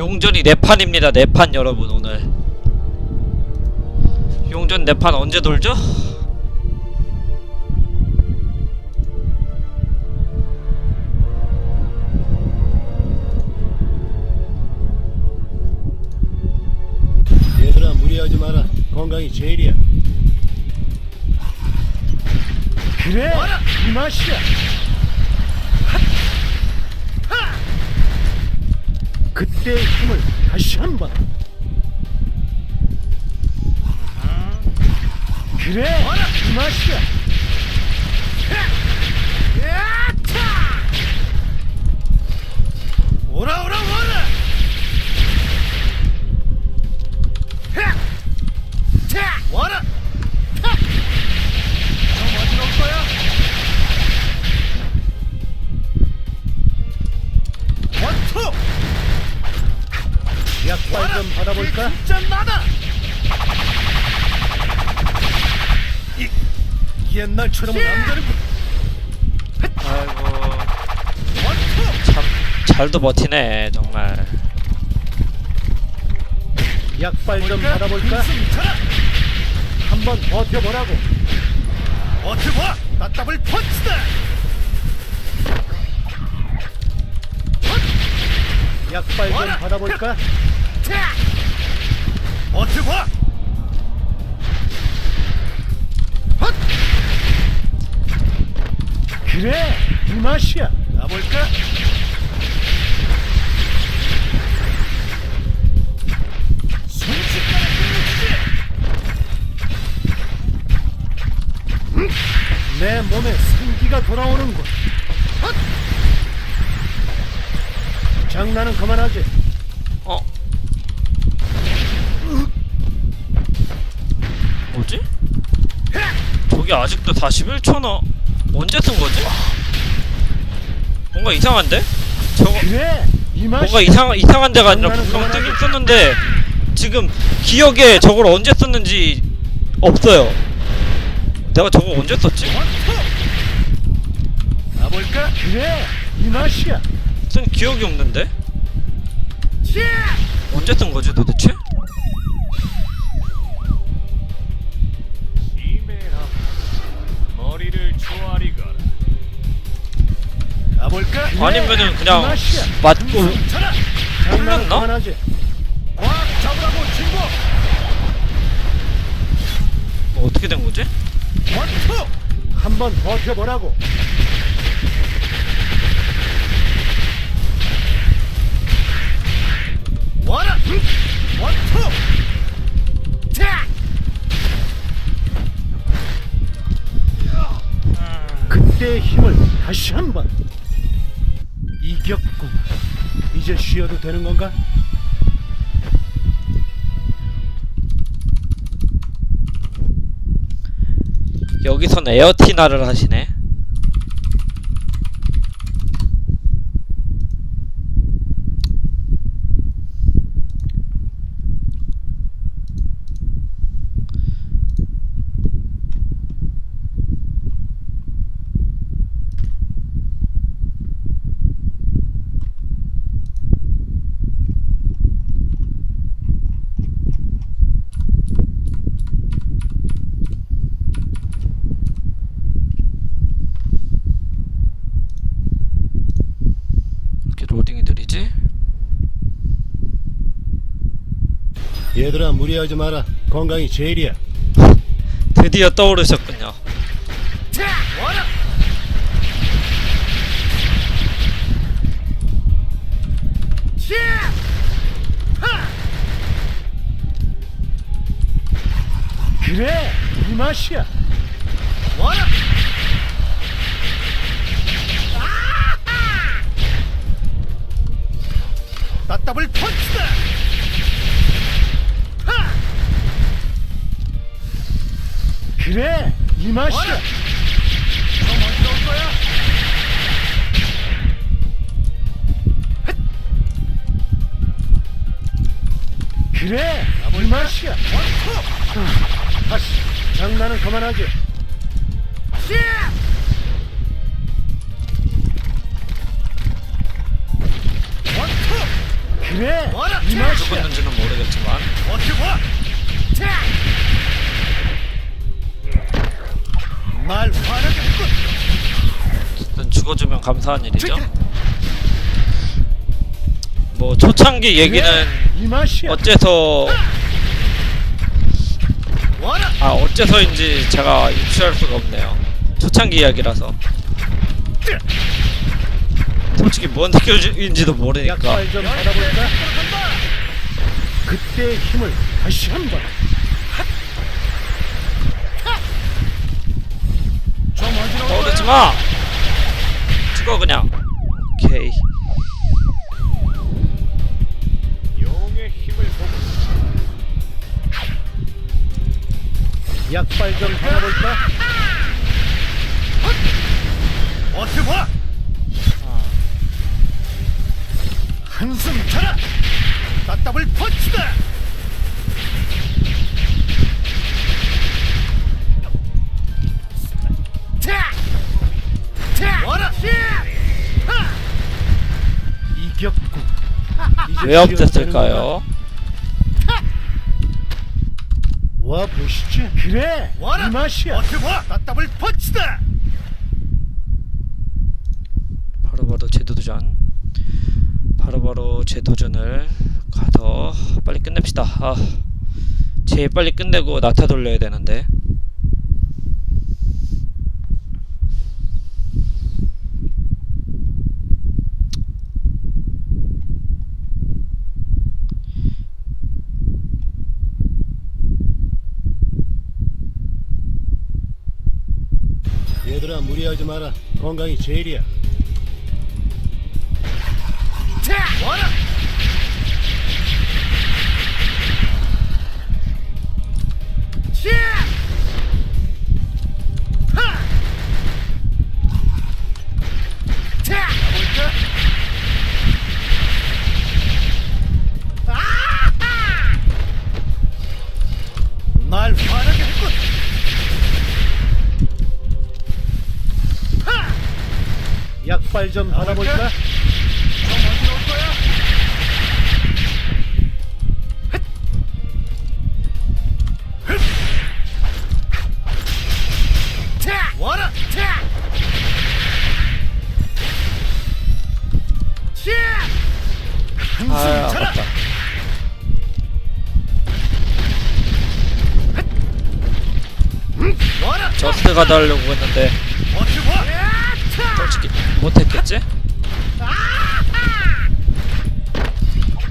용전이 네 판입니다. 네판 여러분 오늘. 용전 네판 언제 돌죠? 얘들아 무리하지 마라 건강이 제일이야 그래 이 맛이야 그때의 힘을 다시 한번. 그래 이 맛이야. 오라 오라 오라 와라! 옛날처럼은 안 되는군 아이고 원투! 참 잘도 버티네 정말. 약발 좀 받아볼까? 한번 버텨보라고 버텨봐! 따따블 펀치다! 약발 좀 받아볼까? 버텨봐! 그래 이 맛이야 가볼까? 끝내주지! 내 몸에 생기가 돌아오는군. 헛! 장난은 그만하지. 어? 뭐지? 저기 아직도 41초나 언제 쓴 거지? 뭔가 이상한데? 저거 그래 이 맛이. 뭔가 이상 이상한 데가 아니라 분명 뜨긴 썼는데 지금 기억에 저걸 언제 썼는지 없어요. 내가 저거 언제 썼지? 가볼까? 그래 이 맛이야. 쓴 기억이 없는데 언제 쓴 거지 도대체? 아니면은 이 그냥. 맞고 잡으라고 친구. 뭐 어떻게 된 거지? 한번 버텨보라고. 와라! 원투! 자! 그때의 힘을 다시 한번 이겼군. 이제 쉬어도 되는 건가? 여기선 에어티나를 하시네. 이렇게 로딩이 느리지? 얘들아 무리하지 마라. 건강이 제일이야. 드디어 떠오르셨군요. 그래 이 맛이야. 그래 이 맛이야. 다시 장난은 그만하지. 그래 와라, 이 맛이야 죽었는지는 모르겠지만. 날 화나게 어쨌든 죽어주면 감사한 일이죠. 뭐 초창기 얘기는 어째서. 아 어째서인지 제가 유추할 수가 없네요. 초창기 이야기라서 솔직히 뭔 스킬인지도 모르니까 그때의 힘을 다시 한번 좀 어지러워. 떠오르지 마. 죽어 그냥. 약발 좀 받아볼까 버텨봐. 한숨 쳐라. 따따블. 자, 자, 와라. 이제 왜 없앴을까요? 와 보시지 그래 와라. 이 맛이야 버텨봐. 따따블 펀치다. 바로바로 제도전. 바로바로 제도전을 가서 빨리 끝냅시다. 아, 제일 빨리 끝내고 나타 돌려야 되는데. 얘들아 무리하지 마라. 건강이 제일이야. 자, 와라. 자, 약발 좀 받아볼까? 와라. 한숨 아. 저스트 하려고 했는데 못했겠지?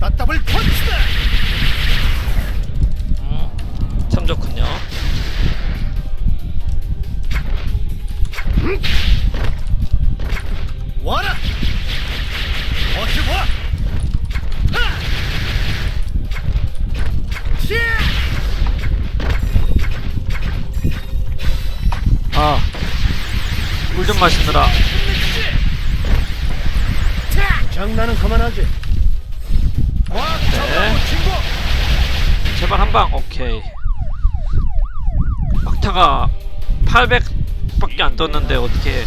따따블 펀치다. 음, 참 좋군요. 와라. 하. 자. 아, 물 좀 마시느라. 자. 장난은 그만하지 꽉 네. 제발 한 방. 오케이. 막타가 800밖에 안 떴는데 어떻게.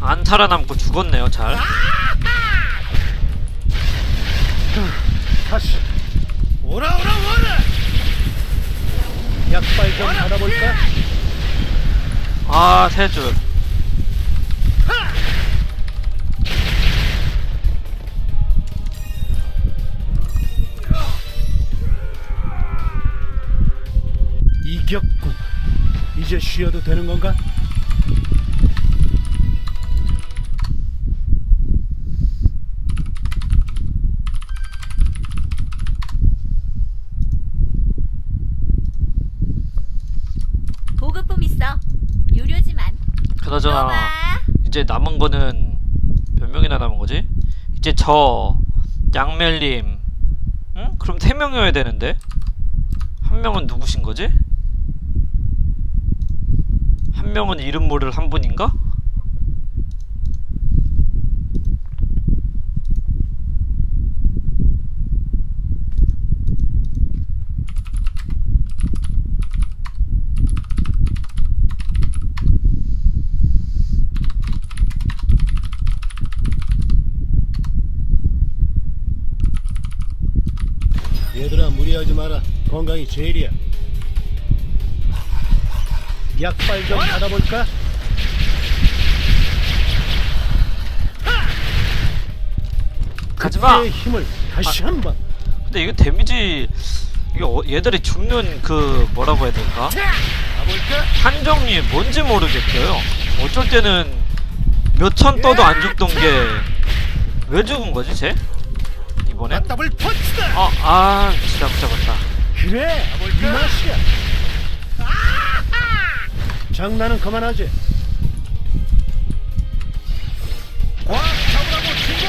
안 살아남고 죽었네요, 잘. 다시 오라 오라 오라. 약발 좀 받아볼까 아, 세 줄. 이겼군 이제 쉬어도 되는 건가 보급품 있어. 유료지만. 그나저나. 이제 남은 거는 몇 명이나 남은 거지? 이제 저 양멜님, 응? 그럼 세 명이어야 되는데 한 명은 누구신 거지? 한 명은 이름 모를 한 분인가? 얘들아 무리하지 마라 건강이 제일이야 약발 좀 받아볼까? 가지마 그때의 힘을 다시 한번. 근데 이거 데미지 이게 어, 얘들이 죽는 그 뭐라고 해야 될까 가볼까? 한정이 뭔지 모르겠어요 어쩔 때는 몇 천 떠도 안 죽던 게 왜 죽은 거지 쟤? 더블 펀치다. 아, 아, 진짜 잡았다. 그래 이 가볼까? 맛이야. 장난은 그만하지. 꽉 잡으라고 친구.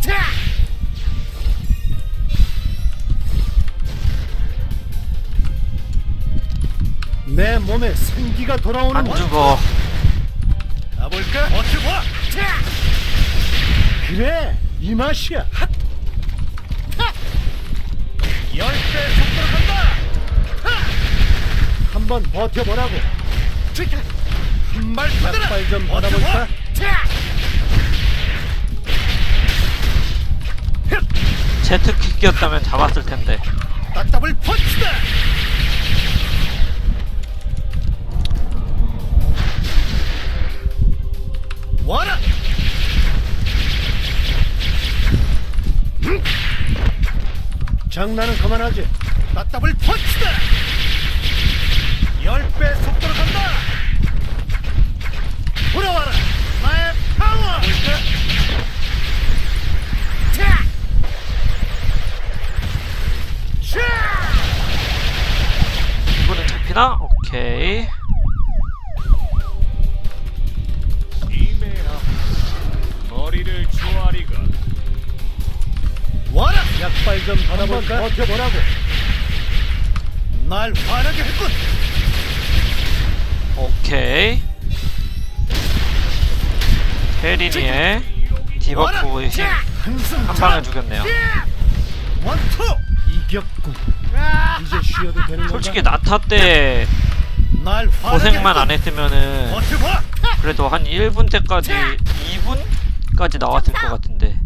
자. 내 몸에 생기가 돌아오는 안 죽어. 가볼까? 버텨봐. 자. 그래 이 맛이야. 간다. 한번 버텨보라고. 한발 받아라. 약발 좀 받아볼까? 자. 제트킥 끼었다면 잡았을 텐데. 더블 펀치다. 와라. 장난은 그만하지. 더블 펀치다. 열배 속도로 간다. 돌아와라. 나의 파워. 이번엔 잡히나? 오케이. 이메야 머리를 조아리가 와라 약발 좀 받아볼까? 버텨보라고. 날 화나게 했군 오케이. 페리니의 디버프 힘. 한숨 한 방에 죽였네요. 이제 쉬어도 되는? 솔직히 나타 때 고생만 안. 했으면은 그래도 한 1분 때까지 2분까지 나왔을 것 같은데.